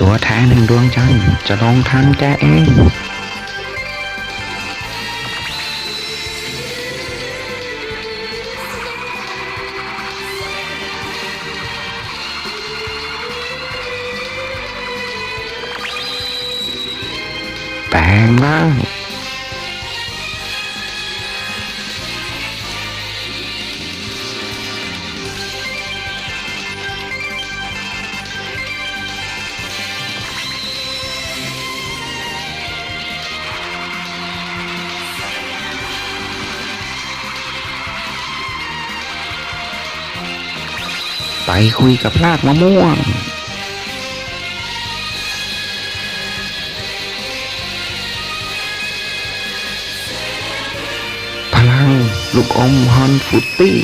ตัวแทนแห่งดวงจันทร์จะลงทันแกเองแปลงร่าง ไปคุยกับรากมะม่วง พลังลูกอมฮอนฟุตตี้